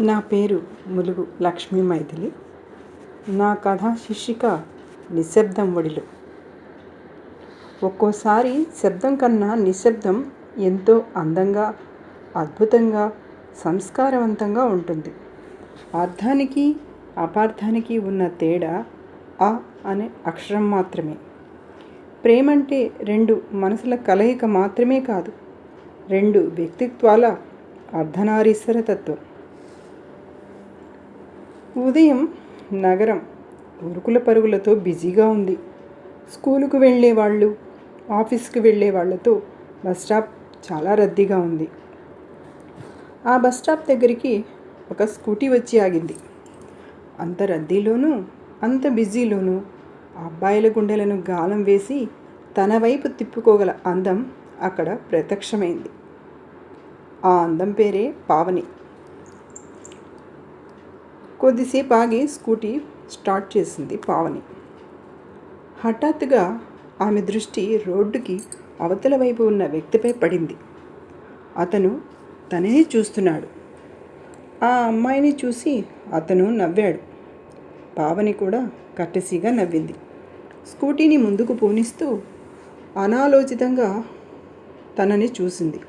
నా పేరు ములుగు లక్ష్మీ మైథిలి. నా కథా శీర్షిక నిశ్శబ్దం ఒడిలో ఒక్కోసారి శబ్దం కన్నా నిశ్శబ్దం ఎంతో అందంగా అద్భుతంగా సంస్కారవంతంగా ఉంటుంది. అర్థానికి అపార్థానికి ఉన్న తేడా ఆ అనే అక్షరం మాత్రమే. ప్రేమంటే రెండు మనసుల కలయిక మాత్రమే కాదు రెండు వ్యక్తిత్వాల అర్ధనారీశ్వర తత్వం. ఉదయం నగరం ఉరుకుల పరుగులతో బిజీగా ఉంది. స్కూలుకు వెళ్ళే వాళ్ళు ఆఫీస్కి వెళ్ళే వాళ్ళతో బస్ స్టాప్ చాలా రద్దీగా ఉంది. ఆ బస్ స్టాప్ దగ్గరికి ఒక స్కూటీ వచ్చి ఆగింది. అంత రద్దీలోనూ అంత బిజీలోనూ అబ్బాయిల గుండెలను గాలం వేసి తన వైపు తిప్పుకోగల అందం అక్కడ ప్రత్యక్షమైంది. ఆ అందం పేరే పావని. కొద్దిసేపు ఆగి స్కూటీ స్టార్ట్ చేసింది పావని. హఠాత్తుగా ఆమె దృష్టి రోడ్డుకి అవతల వైపు ఉన్న వ్యక్తిపై పడింది. అతను తననే చూస్తున్నాడు. ఆ అమ్మాయిని చూసి అతను నవ్వాడు. పావని కూడా కట్టసీగా నవ్వింది. స్కూటీని ముందుకు పోనిస్తూ అనాలోచితంగా తనని చూసింది.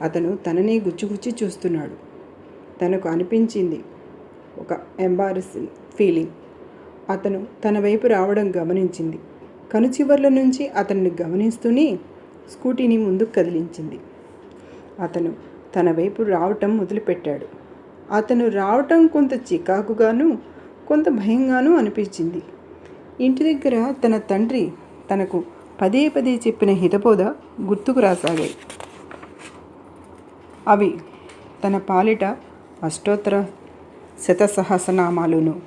అతను తనని గుచ్చిగుచ్చి చూస్తున్నాడు. తనకు అనిపించింది ఎంబారసింగ్ ఫీలింగ్ అతను తన వైపు రావడం గమనించింది. కనుచివర్ల నుంచి అతన్ని గమనిస్తూనే స్కూటీని ముందుకు కదిలించింది. అతను తన వైపు రావటం మొదలుపెట్టాడు. అతను రావటం కొంత చికాకుగాను కొంత భయంగానూ అనిపించింది. ఇంటి దగ్గర తన తండ్రి తనకు పదే పదే చెప్పిన హితబోధ గుర్తుకు రాసాగాయి. అవి తన పాలిట అష్టోత్తర శతసహస్రనామాలును.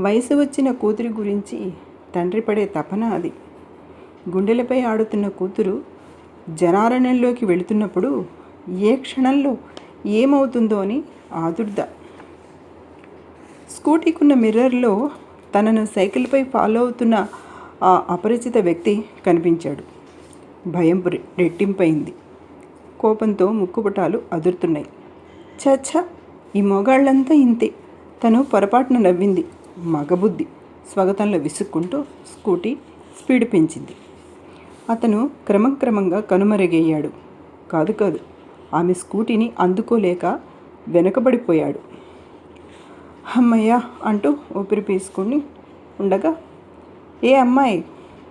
వయసు వచ్చిన కూతురి గురించి తండ్రి పడే తపన అది. గుండెలపై ఆడుతున్న కూతురు జనారణ్యంలోకి వెళుతున్నప్పుడు ఏ క్షణంలో ఏమవుతుందో అని ఆదుర్ద. స్కూటీకున్న మిర్రర్లో తనను సైకిల్పై ఫాలో అవుతున్న ఆ అపరిచిత వ్యక్తి కనిపించాడు. భయం రెట్టింపైంది. కోపంతో ముక్కుపుటాలు అదురుతున్నాయి. చచ్చ ఈ మొగాళ్ళంతా ఇంతే. తను పొరపాటున నవ్వింది. మగబుద్ధి. స్వాగతంలో విసుక్కుంటూ స్కూటీ స్పీడ్ పెంచింది. అతను క్రమక్రమంగా కనుమరుగయ్యాడు. కాదు కాదు ఆమె స్కూటీని అందుకోలేక వెనకబడిపోయాడు. అమ్మయ్య అంటూ ఊపిరి పీసుకొని ఉండగా ఏ అమ్మాయి?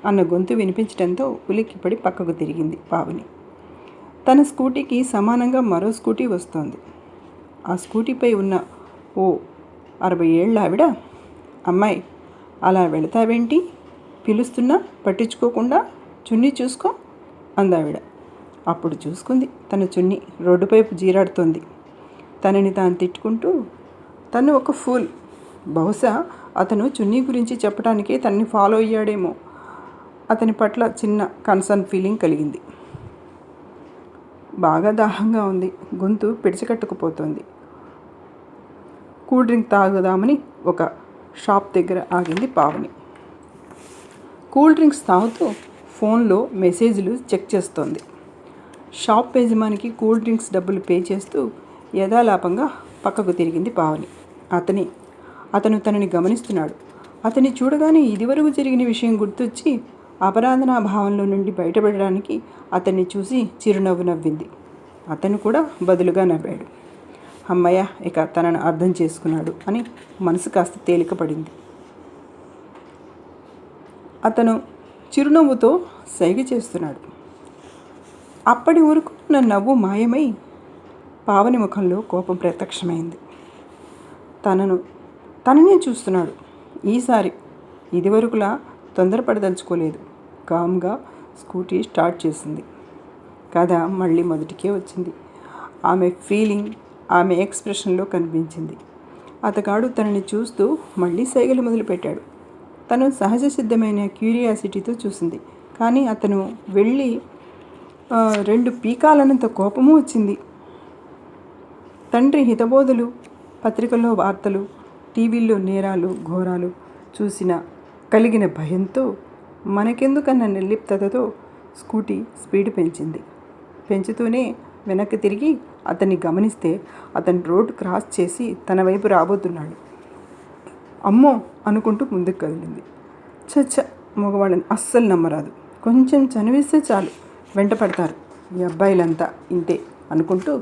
అన్న గొంతు వినిపించడంతో ఉలిక్కిపడి పక్కకు తిరిగింది పావని. తన స్కూటీకి సమానంగా మరో స్కూటీ వస్తోంది. ఆ స్కూటీపై ఉన్న ఓ అరవై ఏళ్ళ ఆవిడ అమ్మాయి అలా వెళతావేంటి? పిలుస్తున్నా పట్టించుకోకుండా చున్నీ చూసుకో అందావిడ. అప్పుడు చూసుకుంది తన చున్నీ రోడ్డుపైపు జీరాడుతోంది. తనని తాను తిట్టుకుంటూ తను ఒక ఫూల్. బహుశా అతను చున్నీ గురించి చెప్పడానికే తనని ఫాలో అయ్యాడేమో. అతని పట్ల చిన్న కన్సర్న్ ఫీలింగ్ కలిగింది. బాగా దాహంగా ఉంది. గొంతు పిడిచికట్టుకుపోతుంది. కూల్ డ్రింక్ తాగుదామని ఒక షాప్ దగ్గర ఆగింది పావని. కూల్ డ్రింక్స్ తాగుతూ ఫోన్లో మెసేజ్లు చెక్ చేస్తోంది. షాప్ యజమానికి కూల్ డ్రింక్స్ డబ్బులు పే చేస్తూ యథాలాపంగా పక్కకు తిరిగింది పావని. అతని అతను తనని గమనిస్తున్నాడు. అతన్ని చూడగానే ఇదివరకు జరిగిన విషయం గుర్తొచ్చి అపరాధనా భావంలో నుండి బయటపడడానికి అతన్ని చూసి చిరునవ్వు నవ్వింది. అతను కూడా బదులుగా నవ్వాడు. అమ్మయ్య ఇక తనను అర్థం చేసుకున్నాడు అని మనసు కాస్త తేలికపడింది. అతను చిరునవ్వుతో సైగ చేస్తున్నాడు. అప్పటి వరకు నా నవ్వు మాయమై పావని ముఖంలో కోపం ప్రత్యక్షమైంది. తనను తననే చూస్తున్నాడు. ఈసారి ఇదివరకులా తొందరపడదలుచుకోలేదు. కామ్గా స్కూటీ స్టార్ట్ చేసింది. కథ మళ్ళీ మొదటికే వచ్చింది. ఆమె ఫీలింగ్ ఆమె ఎక్స్ప్రెషన్లో కనిపించింది. అతగాడు తనని చూస్తూ మళ్ళీ సైగలు మొదలుపెట్టాడు. తను సహజ సిద్ధమైన క్యూరియాసిటీతో చూసింది. కానీ అతను వెళ్ళి రెండు పీకాలనంత కోపము వచ్చింది. తండ్రి హితబోధులు పత్రికల్లో వార్తలు టీవీల్లో నేరాలు ఘోరాలు చూసిన కలిగిన భయంతో మనకెందుకన్న నిర్లిప్తతతో స్కూటీ స్పీడ్ పెంచింది. పెంచుతూనే వెనక్కి తిరిగి అతన్ని గమనిస్తే అతను రోడ్డు క్రాస్ చేసి తన వైపు రాబోతున్నాడు. అమ్మో! అనుకుంటూ ముందుకు కదిలింది. చచ్చ మగవాళ్ళని అస్సలు నమ్మరాదు. కొంచెం చనివిస్తే చాలు. వెంట పడతారు. ఈ అబ్బాయిలంతా ఇంతే అనుకుంటూ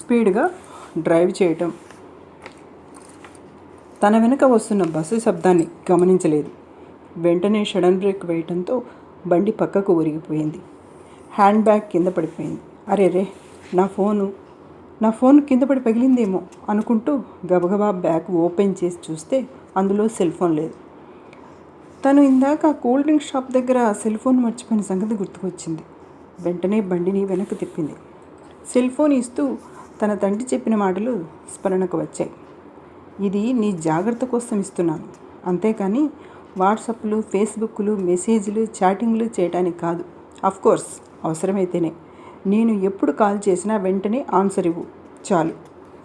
స్పీడ్గా డ్రైవ్ చేయటం. తన వెనుక వస్తున్న బస్సు శబ్దాన్ని గమనించలేదు. వెంటనే షడన్ బ్రేక్ వేయటంతో బండి పక్కకు ఒరిగిపోయింది. హ్యాండ్ బ్యాగ్ కింద పడిపోయింది. అరే రే నా ఫోను నా ఫోన్ కింద పడి పగిలిందేమో అనుకుంటూ గబగబా బ్యాగ్ ఓపెన్ చేసి చూస్తే అందులో సెల్ ఫోన్ లేదు. తను ఇందాక కూల్ డ్రింక్ షాప్ దగ్గర సెల్ ఫోన్ మర్చిపోయిన సంగతి గుర్తుకొచ్చింది. వెంటనే బండిని వెనక్కి తిప్పింది. సెల్ ఫోన్ ఇస్తూ తన తండ్రి చెప్పిన మాటలు స్మరణకు వచ్చాయి. ఇది నీ జాగ్రత్త కోసం ఇస్తున్నాను. అంతేకాని వాట్సాప్లు ఫేస్బుక్లు మెసేజ్లు చాటింగ్లు చేయడానికి కాదు. కోర్స్ అవసరమైతేనే. నేను ఎప్పుడు కాల్ చేసినా వెంటనే ఆన్సర్ ఇవ్వు. చాలు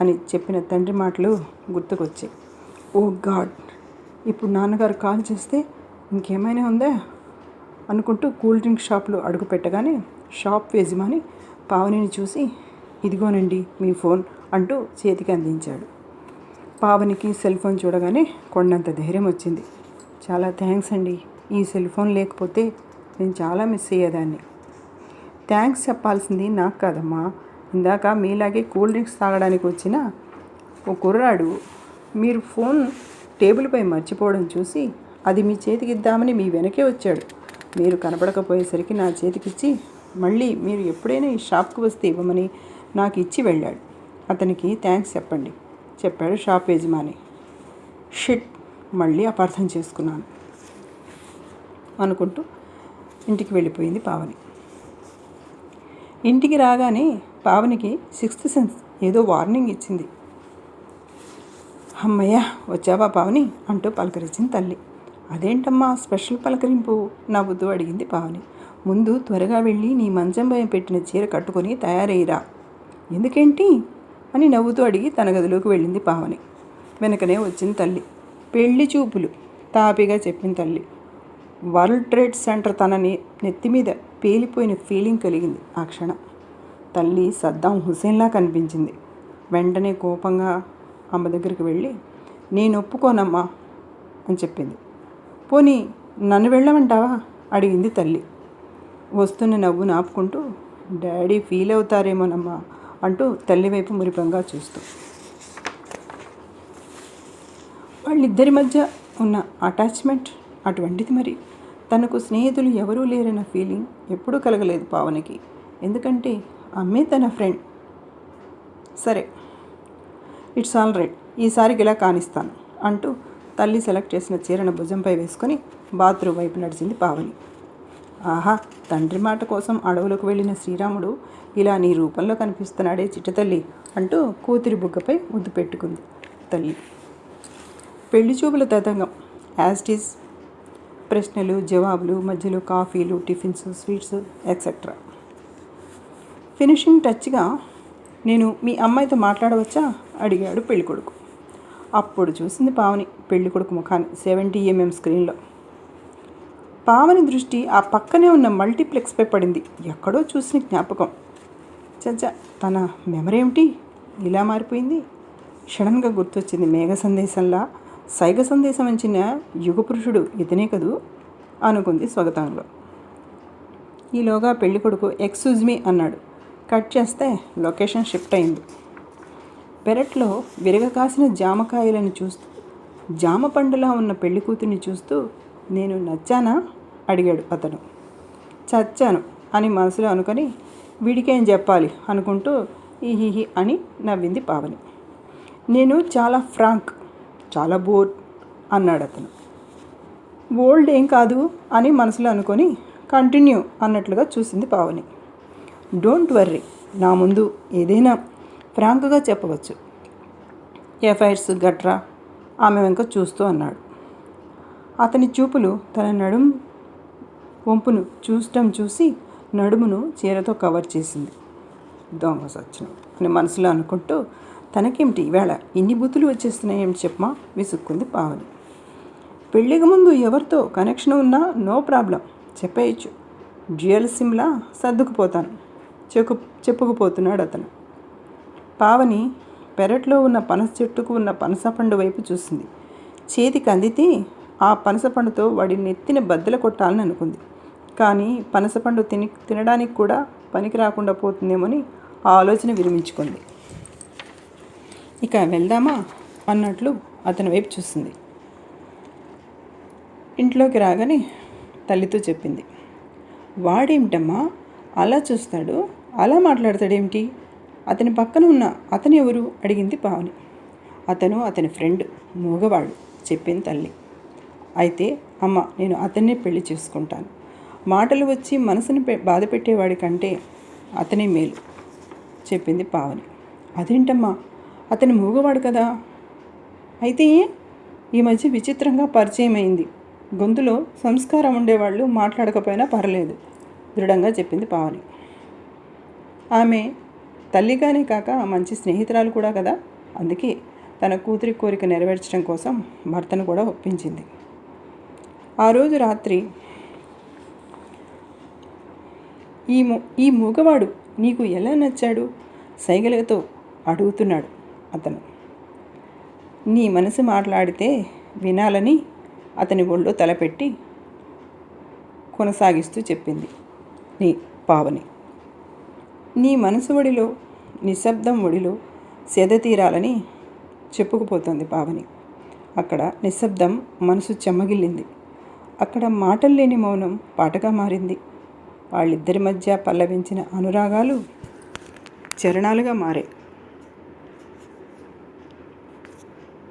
అని చెప్పిన తండ్రి మాటలు గుర్తుకొచ్చాయి. Oh God! ఇప్పుడు నాన్నగారు కాల్ చేస్తే ఇంకేమైనా ఉందా? అనుకుంటూ కూల్ డ్రింక్ షాప్లో అడుగు పెట్టగానే షాప్ యజమాని పావనిని చూసి ఇదిగోనండి మీ ఫోన్ అంటూ చేతికి అందించాడు. పావనికి సెల్ ఫోన్ చూడగానే కొండంత ధైర్యం వచ్చింది. చాలా థ్యాంక్స్ అండి. ఈ సెల్ ఫోన్ లేకపోతే నేను చాలా మిస్ అయ్యేదాన్ని. థ్యాంక్స్ చెప్పాల్సింది నాకు కాదమ్మా. ఇందాక మీలాగే కూల్ డ్రింక్స్ తాగడానికి వచ్చిన ఓ కుర్రాడు మీరు ఫోన్ టేబుల్పై మర్చిపోవడం చూసి అది మీ చేతికి ఇద్దామని మీ వెనకే వచ్చాడు. మీరు కనపడకపోయేసరికి నా చేతికిచ్చి మళ్ళీ మీరు ఎప్పుడైనా ఈ షాప్కి వస్తే ఇవ్వమని నాకు ఇచ్చి వెళ్ళాడు. అతనికి థ్యాంక్స్ చెప్పండి చెప్పాడు షాప్ యజమాని. షిట్ మళ్ళీ అపార్థం చేసుకున్నాను అనుకుంటూ ఇంటికి వెళ్ళిపోయింది పావని. ఇంటికి రాగానే పావనికి సిక్స్త్ సెన్స్ ఏదో వార్నింగ్ ఇచ్చింది. అమ్మయ్య వచ్చావా పావని? అంటూ పలకరించింది తల్లి. అదేంటమ్మా స్పెషల్ పలకరింపు? నవ్వుతూ అడిగింది పావని. ముందు త్వరగా వెళ్ళి నీ మంచం భయం పెట్టిన చీర కట్టుకొని తయారయ్యిరా. ఎందుకేంటి? అని నవ్వుతూ అడిగి తన గదిలోకి వెళ్ళింది పావని. వెనకనే వచ్చింది తల్లి. పెళ్ళి చూపులు తాపిగా చెప్పింది తల్లి. వరల్డ్ ట్రేడ్ సెంటర్ తనని నెత్తి మీద పేలిపోయిన ఫీలింగ్ కలిగింది ఆ క్షణం. తల్లి సద్దాం హుసేన్లా కనిపించింది. వెంటనే కోపంగా అమ్మ దగ్గరికి వెళ్ళి నేను ఒప్పుకోనమ్మా అని చెప్పింది. పోనీ నన్ను వెళ్ళమంటావా? అడిగింది తల్లి. వస్తున్న నవ్వు నాపుకుంటూ డాడీ ఫీల్ అవుతారేమోనమ్మా అంటూ తల్లి వైపు మురిపంగా చూస్తూ. వాళ్ళిద్దరి మధ్య ఉన్న అటాచ్మెంట్ అటువంటిది మరి. తనకు స్నేహితులు ఎవరూ లేరన్న ఫీలింగ్ ఎప్పుడూ కలగలేదు పావనికి. ఎందుకంటే అమ్మే తన ఫ్రెండ్. సరే ఇట్స్ ఆల్ రైట్. ఈసారికి ఇలా కానిస్తాను అంటూ తల్లి సెలెక్ట్ చేసిన చీరను భుజంపై వేసుకొని బాత్రూమ్ వైపు నడిచింది పావని. ఆహా తండ్రి మాట కోసం అడవులకు వెళ్ళిన శ్రీరాముడు ఇలా నీ రూపంలో కనిపిస్తున్నాడే చిట్టతల్లి అంటూ కూతురి బుగ్గపై ముద్దు పెట్టుకుంది తల్లి. పెళ్ళి చూపుల తతంగం. యాస్టీస్ ప్రశ్నలు జవాబులు మధ్యలో కాఫీలు టిఫిన్స్ స్వీట్స్ ఎక్సెట్రా ఫినిషింగ్ టచ్గా నేను మీ అమ్మాయితో మాట్లాడవచ్చా? అడిగాడు పెళ్ళికొడుకు అప్పుడు చూసింది పావని పెళ్ళికొడుకు ముఖాన్ని సెవెంటీ ఎంఎం స్క్రీన్లో. పావని దృష్టి ఆ పక్కనే ఉన్న మల్టీప్లెక్స్పై పడింది. ఎక్కడో చూసిన జ్ఞాపకం. చచ్చ తన మెమరీ ఏమిటి? ఇలా మారిపోయింది? సడన్గా గుర్తొచ్చింది మేఘ సందేశంలా సైగ సందేశం ఇచ్చిన యుగ పురుషుడు ఇతనే కదూ? అనుకుంది స్వగతంలో. ఈలోగా పెళ్ళి కొడుకు ఎక్స్క్యూజ్ మీ అన్నాడు. కట్ చేస్తే లొకేషన్ షిఫ్ట్ అయింది. పెరట్లో విరగ కాసిన జామకాయలను చూస్తూ జామ పండులా ఉన్న పెళ్ళి కూతుర్ని చూస్తూ నేను నచ్చానా? అడిగాడు అతను. చచ్చాను అని మనసులో అనుకొని వీడికేం చెప్పాలి అనుకుంటూ ఈహిహి అని నవ్వింది పావని. నేను చాలా ఫ్రాంక్ చాలా బోర్ అన్నాడు అతను. ఓల్డ్ ఏం కాదు అని మనసులో అనుకొని కంటిన్యూ అన్నట్లుగా చూసింది పావని. డోంట్ వర్రీ నా ముందు ఏదైనా ఫ్రాంక్గా చెప్పవచ్చు. ఎఫ్ఐఆర్స్ గట్రా ఆమె వెంక చూస్తూ అన్నాడు. అతని చూపులు తన నడుం వంపును చూడటం చూసి నడుమును చీరతో కవర్ చేసింది. దొంగ సచ్చినం అని మనసులో అనుకుంటూ తనకేమిటి ఇవాళ ఇన్ని బుద్ధులు వచ్చేస్తున్నాయేమి చెప్పమా? విసుక్కుంది పావని. పెళ్ళికి ముందు ఎవరితో కనెక్షన్ ఉన్నా నో ప్రాబ్లం చెప్పేయచ్చు. డ్యూయల్ సిమ్లా సర్దుకుపోతాను చెక్కు చెప్పుకుపోతున్నాడు అతను. పావని పెరట్లో ఉన్న పనస చెట్టుకు ఉన్న పనసపండు వైపు చూసింది. చేతికి అందితే ఆ పనసపండుతో వాడి నెత్తిన బద్దలు కొట్టాలని అనుకుంది. కానీ పనసపండు తిని తినడానికి కూడా పనికి రాకుండా పోతుందేమని ఆ ఆలోచన విరమించుకుంది. ఇక వెళ్దామా? అన్నట్లు అతని వైపు చూసింది. ఇంట్లోకి రాగానే తల్లితో చెప్పింది. వాడేమిటమ్మా? అలా చూస్తాడు? అలా మాట్లాడతాడేమిటి? అతని పక్కన ఉన్న అతను ఎవరు? అడిగింది పావని. అతను అతని ఫ్రెండ్ మూగవాడు చెప్పింది తల్లి. అయితే అమ్మ నేను అతన్నే పెళ్ళి చేసుకుంటాను. మాటలు వచ్చి మనసుని బాధ పెట్టేవాడి కంటే అతనే మేలు చెప్పింది పావని. అదేంటమ్మా? అతని మూగవాడు కదా? అయితే ఈ మధ్య విచిత్రంగా పరిచయం అయింది గొంతులో సంస్కారం ఉండేవాళ్ళు మాట్లాడకపోయినా పర్లేదు దృఢంగా చెప్పింది పావని. ఆమె తల్లిగానే కాక మంచి స్నేహితురాలు కూడా కదా? అందుకే తన కూతురి కోరిక నెరవేర్చడం కోసం భర్తను కూడా ఒప్పించింది. ఆ రోజు రాత్రి ఈ ఈ మూగవాడు నీకు ఎలా నచ్చాడు? సైగలతో అడుగుతున్నాడు. అతను. నీ మనసు మాట్లాడితే వినాలని అతని ఒళ్ళో తలపెట్టి కొనసాగిస్తూ చెప్పింది నీ పావని. నీ మనసు ఒడిలో నిశ్శబ్దం ఒడిలో సెద తీరాలని చెప్పుకుపోతుంది పావని. అక్కడ నిశ్శబ్దం మనసు చెమ్మగిల్లింది. అక్కడ మాటలు లేని మౌనం పాటగా మారింది. వాళ్ళిద్దరి మధ్య పల్లవించిన అనురాగాలు చరణాలుగా మారాయి.